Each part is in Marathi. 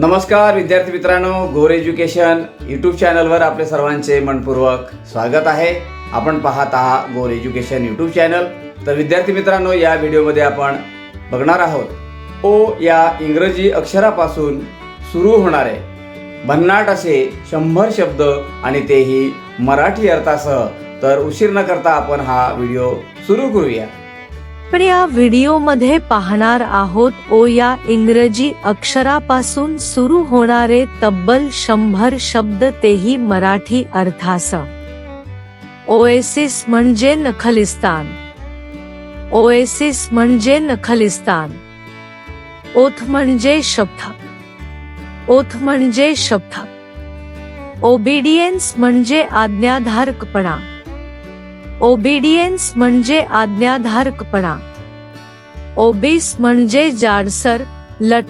नमस्कार विद्यार्थी मित्रांनो. गोर एज्युकेशन यूट्यूब चॅनलवर आपले सर्वांचे मनपूर्वक स्वागत आहे. आपण पाहत आहात गोर एज्युकेशन यूट्यूब चॅनल. तर विद्यार्थी मित्रांनो या व्हिडिओमध्ये आपण बघणार आहोत ओ या इंग्रजी अक्षरापासून सुरू होणारे भन्नाट असे शंभर शब्द आणि तेही मराठी अर्थासह. तर उशीर न करता आपण हा व्हिडिओ सुरू करूया. आपण या व्हिडिओमध्ये पाहणार आहोत ओ या इंग्रजी अक्षरापासून सुरू होणारे तब्बल शंभर शब्द तेही मराठी अर्थास ओएसिस म्हणजे नखलिस्तान. ओएसिस म्हणजे नखलिस्तान. ओथ म्हणजे शब्द. ओथ म्हणजे शब्द. ओबिडियन्स म्हणजे आज्ञाधारकपणा. ओबिडियन्स म्हणजे आज्ञाधारकपणा. ओबीस म्हणजे जाडसर, लठ.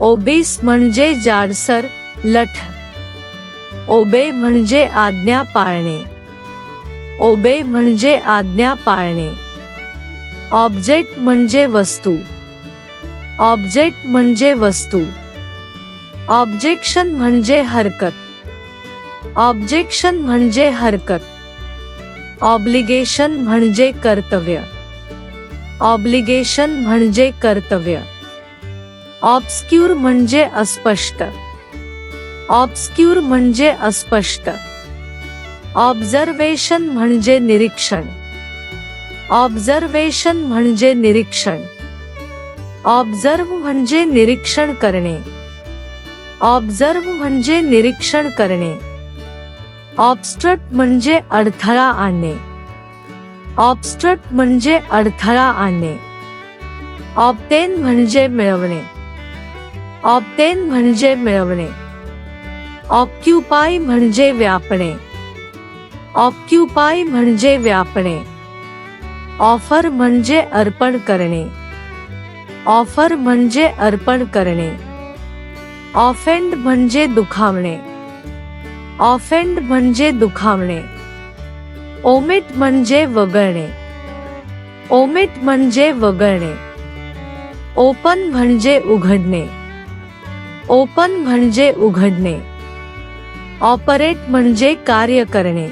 ओबीस म्हणजे जाडसर, लठ. ओबे म्हणजे आज्ञा पाळणे. ओबे म्हणजे आज्ञा पाळणे. ऑब्जेक्ट म्हणजे वस्तू. ऑब्जेक्ट म्हणजे वस्तू. ऑब्जेक्शन म्हणजे हरकत. ऑब्जेक्शन म्हणजे हरकत. ऑब्लिगेशन म्हणजे कर्तव्य. ऑब्लिगेशन म्हणजे कर्तव्य. ऑब्स्क्यूर म्हणजे अस्पष्ट. ऑब्स्क्यूर म्हणजे अस्पष्ट. ऑब्झर्वेशन म्हणजे निरीक्षण. ऑब्झर्वेशन म्हणजे निरीक्षण. ऑब्झर्व म्हणजे निरीक्षण करणे. ऑब्झर्व म्हणजे निरीक्षण करणे. ऑबस्ट्रट म्हणजे अडथळा आणणे. ऑबस्ट्रट म्हणजे अडथळा आणणे. ऑप्टेन म्हणजे मिळवणे. ऑप्टेन म्हणजे मिळवणे. ऑक्युपाय म्हणजे व्यापणे. ऑक्युपाय म्हणजे व्यापणे. ऑफ़र म्हणजे अर्पण करणे. ऑफ़र म्हणजे अर्पण करणे. ऑफेंड म्हणजे दुखावणे. ऑफेंड म्हणजे दुखावणे. ओमिट म्हणजे वगळणे. ओमिट म्हणजे वगळणे. ओपन म्हणजे उघडणे. ओपन म्हणजे उघडणे. ऑपरेट म्हणजे कार्य करणे.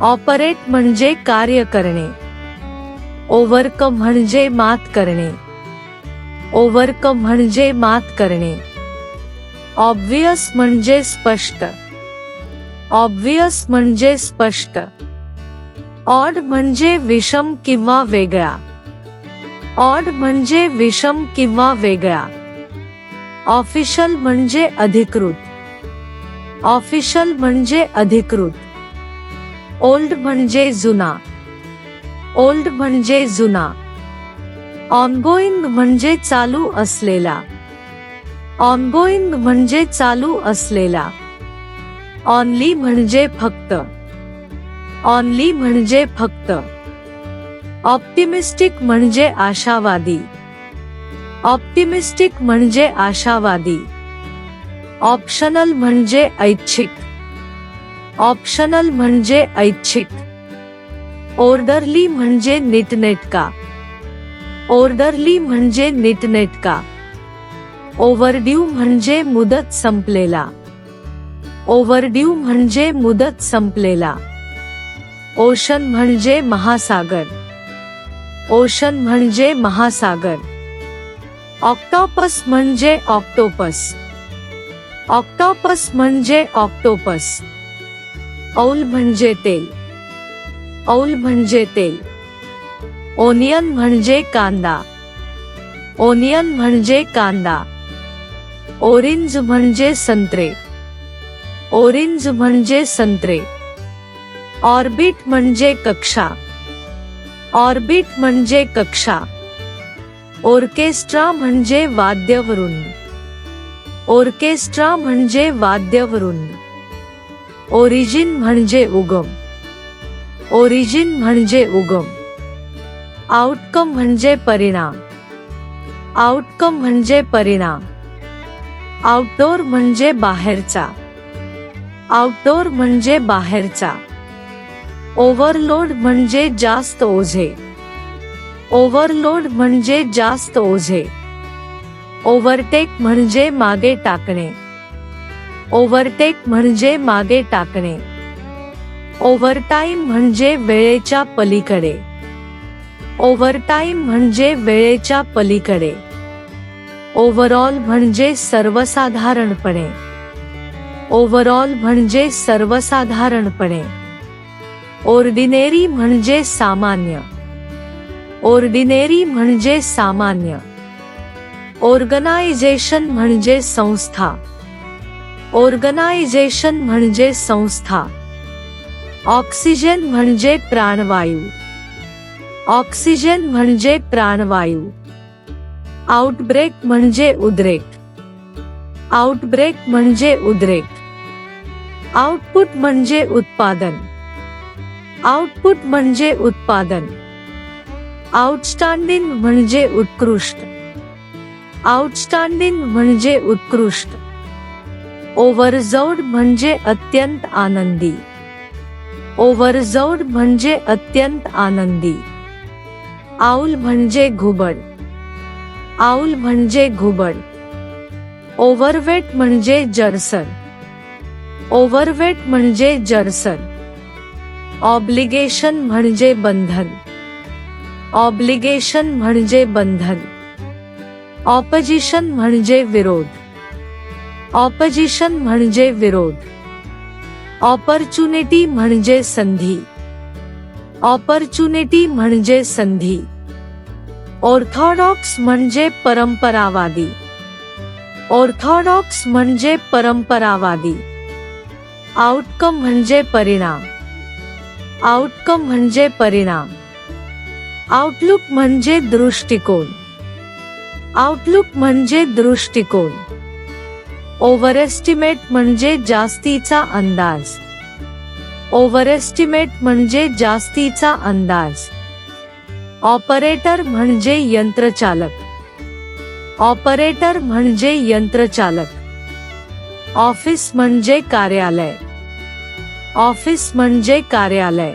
ऑपरेट म्हणजे कार्य करणे. ओव्हरकम म्हणजे मात करणे. ओव्हरकम म्हणजे मात करणे. ऑब्वियस म्हणजे स्पष्ट. ऑब्वियस म्हणजे स्पष्ट. ऑड म्हणजे विषम किंवा वेगळा. ऑड म्हणजे विषम किंवा वेगळा. ऑफिशियल म्हणजे अधिकृत. ऑफिशियल म्हणजे अधिकृत. ओल्ड म्हणजे जुना. ओल्ड म्हणजे जुना. ऑनगोईंग म्हणजे चालू असलेला. ऑनगोईंग म्हणजे चालू असलेला. ऑनली म्हणजे फक्त. ऑनली म्हणजे फक्त. ऑप्टिमिस्टिक म्हणजे आशावादी. ऑप्टिमिस्टिक म्हणजे आशावादी. ऑप्शनल म्हणजे ऐच्छिक. ऑप्शनल म्हणजे ऐच्छिक. ओर्डरली म्हणजे नीटनेटका. ओर्डरली म्हणजे नीटनेटका. ओव्हरड्यू म्हणजे मुदत संपलेला. ओव्हरड्यू म्हणजे मुदत संपलेला. ओशन म्हणजे महासागर. ओशन म्हणजे महासागर. ऑक्टोपस म्हणजे ऑक्टोपस. ऑक्टोपस म्हणजे ऑक्टोपस. औल म्हणजे तेल. औल म्हणजे तेल. ओनियन म्हणजे कांदा. ओनियन म्हणजे कांदा. ओरेंज म्हणजे संत्रे. ओरेंज म्हणजे संत्रे. ऑर्बिट म्हणजे कक्षा. ऑर्बिट म्हणजे कक्षा. ऑर्केस्ट्रा म्हणजे वाद्यवृंद ऑर्केस्ट्रा म्हणजे वाद्यवृंद ओरिजिन म्हणजे उगम. ओरिजिन म्हणजे उगम. आउटकम म्हणजे परिणाम. आउटकम म्हणजे परिणाम. आउटडोर म्हणजे बाहेरचा. आउटडोर म्हणजे बाहेरचा. ओव्हरलोड म्हणजे जास्त ओझे. ओव्हरलोड म्हणजे जास्त ओझे. ओव्हरटेक म्हणजे मागे टाकणे. ओव्हरटेक म्हणजे मागे टाकणे. ओव्हरटाईम म्हणजे वेळेच्या पलीकडे. ओव्हरटाईम म्हणजे वेळेच्या पलीकडे. ओव्हरऑल म्हणजे सर्वसाधारणपणे. ओव्हरऑल म्हणजे सर्वसाधारणपणे ऑर्डिनेरी म्हणजे सामान्य. ऑर्डिनेरी म्हणजे सामान्य. ऑर्गनायझेशन म्हणजे संस्था. ऑर्गनायझेशन म्हणजे संस्था. ऑक्सिजन म्हणजे प्राणवायू. ऑक्सिजन म्हणजे प्राणवायू. आउटब्रेक म्हणजे उद्रेक. आउटब्रेक म्हणजे उद्रेक. आउटपुट म्हणजे उत्पादन. आउटपुट म्हणजे उत्पादन. आउटस्टँडिंग म्हणजे उत्कृष्ट. आउटस्टँडिंग म्हणजे उत्कृष्ट. ओव्हरजौड म्हणजे अत्यंत आनंदी. ओव्हरजौड म्हणजे अत्यंत आनंदी. आऊल म्हणजे घुबड. आऊल म्हणजे घुबड. ओव्हरवेट म्हणजे जरसर. ओव्हरवेट म्हणजे जरसर. ऑब्लिगेशन म्हणजे बंधन. ऑब्लिगेशन म्हणजे बंधन. ऑपोजिशन म्हणजे विरोध. ऑपोजिशन म्हणजे विरोध. ऑपॉर्च्युनिटी म्हणजे संधी. ऑपॉर्च्युनिटी म्हणजे संधी. ऑर्थोडॉक्स म्हणजे परंपरावादी. ऑर्थोडॉक्स म्हणजे परंपरावादी. आउटकम म्हणजे परिणाम. आउटकम म्हणजे परिणाम. आउटलुक म्हणजे दृष्टिकोन. आउटलुक म्हणजे दृष्टिकोन. ओव्हर एस्टिमेट म्हणजे जास्तीचा अंदाज. ओव्हर एस्टिमेट म्हणजे जास्तीचा अंदाज. ऑपरेटर म्हणजे यंत्रचालक. ऑपरेटर म्हणजे यंत्रचालक. ऑफिस म्हणजे कार्यालय. ऑफिस म्हणजे कार्यालय.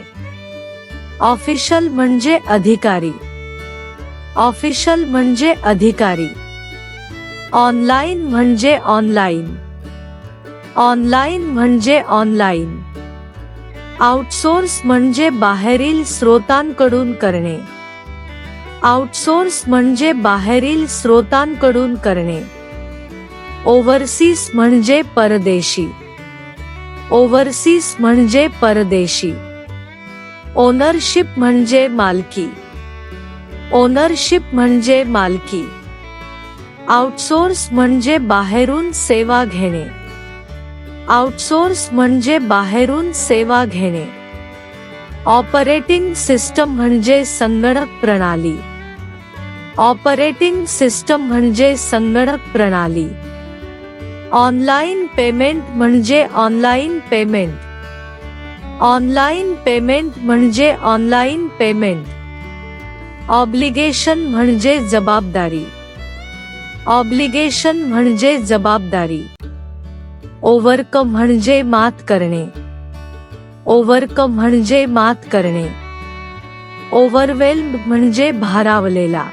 ऑफिशियल म्हणजे अधिकारी. ऑफिशियल म्हणजे अधिकारी. ऑनलाईन म्हणजे ऑनलाईन ऑनलाईन म्हणजे ऑनलाईन आउटसोर्स म्हणजे बाहेरील स्रोतांकडून करणे. आउटसोर्स म्हणजे बाहेरील स्रोतांकडून करणे. ओव्हरसीस म्हणजे परदेशी. ओव्हरसीस म्हणजे परदेशी. ओनरशिप म्हणजे मालकी. ओनरशिप म्हणजे मालकी. आउटसोर्स म्हणजे बाहेरून सेवा घेणे. आउटसोर्स म्हणजे बाहेरून सेवा घेणे. ऑपरेटिंग सिस्टम म्हणजे संगणक प्रणाली. ऑपरेटिंग सिस्टम म्हणजे संगणक प्रणाली. ऑनलाईन पेमेंट म्हणजे ऑनलाईन पेमेंट. ऑनलाईन पेमेंट म्हणजे ऑनलाईन पेमेंट. ऑब्लिगेशन म्हणजे जबाबदारी. ऑब्लिगेशन म्हणजे जबाबदारी. ओव्हरकम म्हणजे मात करणे. ओव्हरकम म्हणजे मात करणे. ओव्हरवेल्म म्हणजे भारावलेला.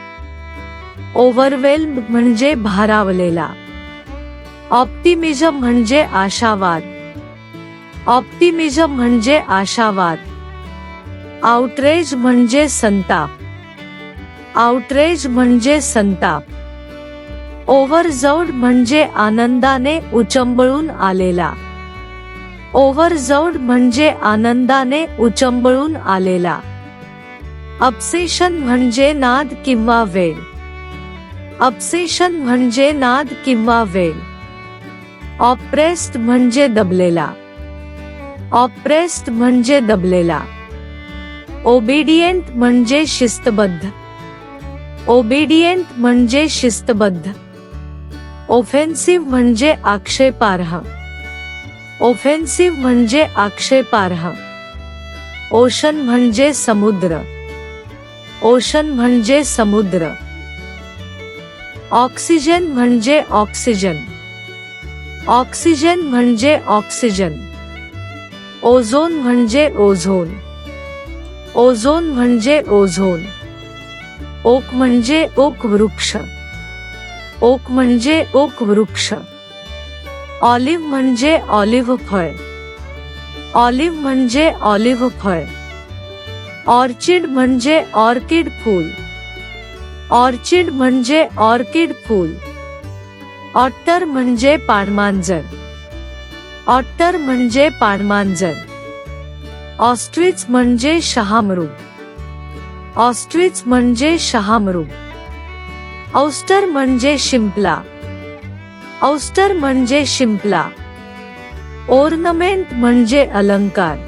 ओव्हरवेल्म म्हणजे भारावलेला. ऑप्टिमिझम म्हणजे आशावाद. ऑप्टिमिझम म्हणजे आशावाद. आउटरेज म्हणजे संताप. आउटरेज म्हणजे संताप. ओव्हरजौड म्हणजे आनंदाने उचंबळून आलेला. ओव्हरजौड म्हणजे आनंदाने उचंबळून आलेला. अप्सेशन म्हणजे नाद किंवा वेळ अपसेशन म्हणजे नाद किंवा वेळ ऑप्रेस्ड म्हणजे दबलेला. ऑप्रेस्ड म्हणजे दबलेला. ओबिडियंट म्हणजे शिस्तबद्ध. ओबिडियंट म्हणजे शिस्तबद्ध. ओफेन्सिव्ह म्हणजे आक्षेपार्ह. ओफेन्सिव्ह म्हणजे आक्षेपार्ह. ओशन म्हणजे समुद्र. ओशन म्हणजे समुद्र. ऑक्सिजन म्हणजे ऑक्सिजन. ऑक्सिजन म्हणजे ऑक्सिजन. ओझोन म्हणजे ओझोन. ओझोन म्हणजे ओझोन. ओक म्हणजे ओक वृक्ष. ओक म्हणजे ओक वृक्ष. ऑलिव्ह म्हणजे ऑलिव्ह फळ. ऑलिव्ह म्हणजे ऑलिव्ह फळ. ऑर्चिड म्हणजे ऑर्किड फूल. ऑर्चिड म्हणजे ऑर्किड फूल. ऑट्टर म्हणजे पाणमांजर ऑट्टर म्हणजे पाणमांजर ऑस्ट्रिच म्हणजे शहामृग ऑस्ट्रिच म्हणजे शहामृग औस्टर म्हणजे शिंपला. औस्टर म्हणजे शिंपला. ओर्नमेंट म्हणजे अलंकार.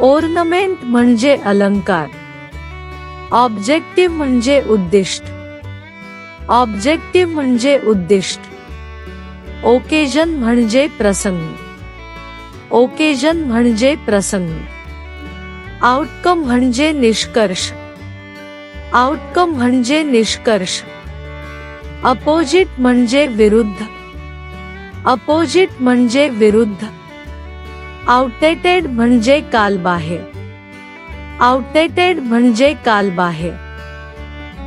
ओर्नमेंट म्हणजे अलंकार. ऑब्जेक्टिव्ह म्हणजे उद्दिष्ट. ऑब्जेक्टिव्ह म्हणजे उद्दिष्ट. ओकेजन म्हणजे प्रसंग. ओकेजन म्हणजे प्रसंग. आउटकम म्हणजे निष्कर्ष. आउटकम म्हणजे निष्कर्ष. अपोजिट म्हणजे विरुद्ध. अपोजिट म्हणजे विरुद्ध. आउटडेटेड म्हणजे कालबाह्य. आउटडेटेड म्हणजे कालबाहे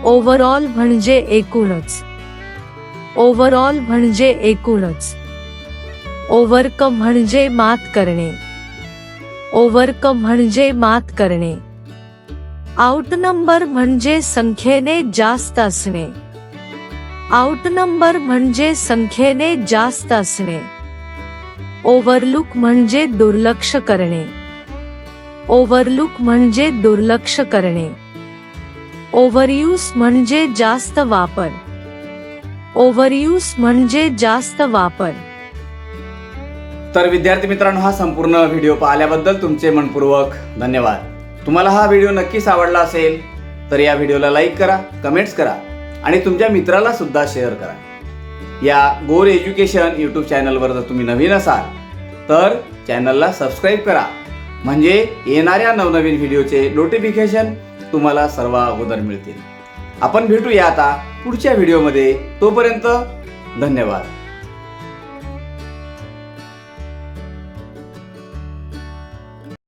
ओव्हरऑल म्हणजे एकूणच. ओव्हरऑल म्हणजे एकूणच. ओव्हरकम म्हणजे मात करणे. ओव्हरकम म्हणजे मात करणे. आउट नंबर म्हणजे संख्येने जास्त असणे. आउट नंबर म्हणजे संख्येने जास्त असणे. ओव्हरलुक म्हणजे दुर्लक्ष करणे. ओव्हरलुक म्हणजे दुर्लक्ष करणे. ओव्हरयूज म्हणजे जास्त वापर. ओव्हरयूज म्हणजे जास्त वापर. तर विद्यार्थी मित्रांनो हा संपूर्ण व्हिडिओ पाहिल्याबद्दल तुमचे मनपूर्वक धन्यवाद. तुम्हाला हा व्हिडिओ नक्कीच आवडला असेल तर या व्हिडिओला लाईक करा कमेंट्स करा आणि तुमच्या मित्राला सुद्धा शेअर करा. या गोर एज्युकेशन यूट्यूब चॅनलवर जर तुम्ही नवीन असाल तर चॅनलला सबस्क्राईब करा. म्हणजे येणाऱ्या नवनवीन व्हिडिओचे नोटिफिकेशन तुम्हाला सर्व अगोदर मिळतील. आपण भेटूया आता पुढच्या व्हिडिओमध्ये. तोपर्यंत धन्यवाद.